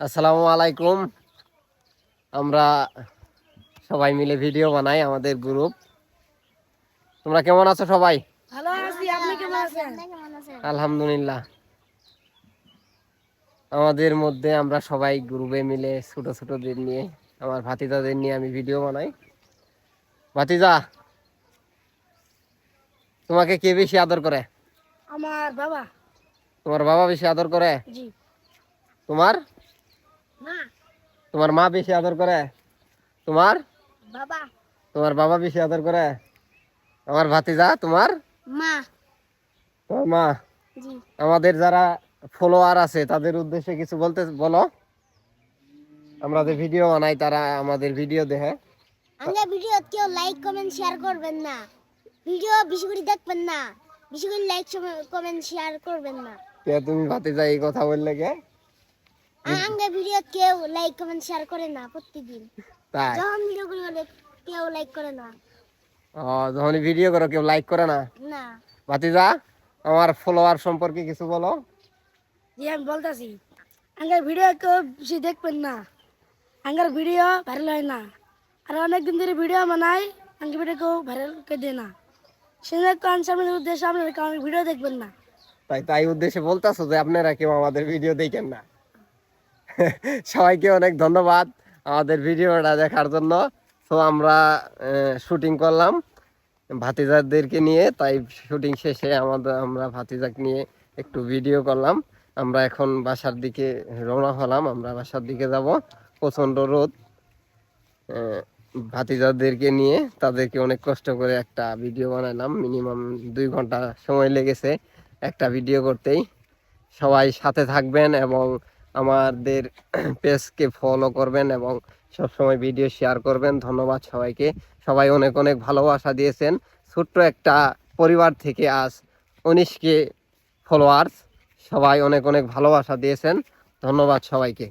আসসালামু আলাইকুম। আমরা সবাই মিলে ভিডিও বানাই আমাদের গ্রুপ। তোমরা কেমন আছো সবাই? ভালো আছি আপনি কেমন আছেন? আলহামদুলিল্লাহ। আমাদের মধ্যে আমরা সবাই গ্রুপে মিলে ছোট ছোটদের নিয়ে আমার ভাতিজাদের নিয়ে আমি ভিডিও বানাই। ভাতিজা তোমাকে কে বেশি আদর করে? আমার বাবা। তোমার বাবা বেশি আদর করে? জি। তোমার? তোমার মা বেশি আদর করে? তোমার? বাবা। তোমার বাবা বেশি আদর করে? আমার ভাতিজা তোমার? মা। তোমার মা। জি। আমাদের যারা ফলোয়ার আছে তাদের উদ্দেশ্যে কিছু বলতে বলো। আমরা যে ভিডিও বানাই তারা আমাদের ভিডিও দেখে। আমরা ভিডিও কেউ লাইক কমেন্ট শেয়ার করবেন না। ভিডিও বেশি করে দেখবেন না। বেশি করে লাইক কমেন্ট শেয়ার করবেন না। তুমি ভাতিজা এই কথা বললে কে? ভিডিও কেউ লাইক কমেন্ট শেয়ার করে না প্রতিদিন। তাই? যখন ভিডিও করি বলে কেউ লাইক করে না। ও যখন ভিডিও করো কেউ লাইক করে না? না। ভাতিজা আমার ফলোয়ার সম্পর্কে কিছু বলো। জি আমি বলতেছি। আঙ্গার ভিডিও কেউ বেশি দেখবেন না। আঙ্গার ভিডিও ভাইরাল হয় না। আর অনেকদিন ধরে ভিডিও বানাই আঙ্গার ভিডিও কেউ ভাইরাল করে দেয় না। সেজন্য কনসার্মের উদ্দেশ্যে আপনারা ভিডিও দেখবেন না। তাই তাই উদ্দেশ্যে বলতেছো যে আপনারা কেউ আমাদের ভিডিও দেখেন না। সবাইকে অনেক ধন্যবাদ আমাদের ভিডিওটা দেখার জন্য। তো আমরা শুটিং করলাম ভাতিজাদেরকে নিয়ে, তাই শুটিং শেষে আমাদের, আমরা ভাতিজাক নিয়ে একটু ভিডিও করলাম। আমরা এখন বাসার দিকে রওনা হলাম, আমরা বাসার দিকে যাব। প্রচণ্ড রোদ। ভাতিজাদেরকে নিয়ে তাদেরকে অনেক কষ্ট করে একটা ভিডিও বানালাম। মিনিমাম দুই ঘণ্টা সময় লেগেছে একটা ভিডিও করতেই। সবাই সাথে থাকবেন এবং আমাদের পেজকে ফলো করবেন এবং সবসময় ভিডিও শেয়ার করবেন। ধন্যবাদ সবাইকে। সবাই অনেক অনেক ভালোবাসা দিয়েছেন। ছোট্ট একটা পরিবার থেকে আজ উনিশকে ফলোয়ার্স সবাই অনেক অনেক ভালোবাসা দিয়েছেন। ধন্যবাদ সবাইকে।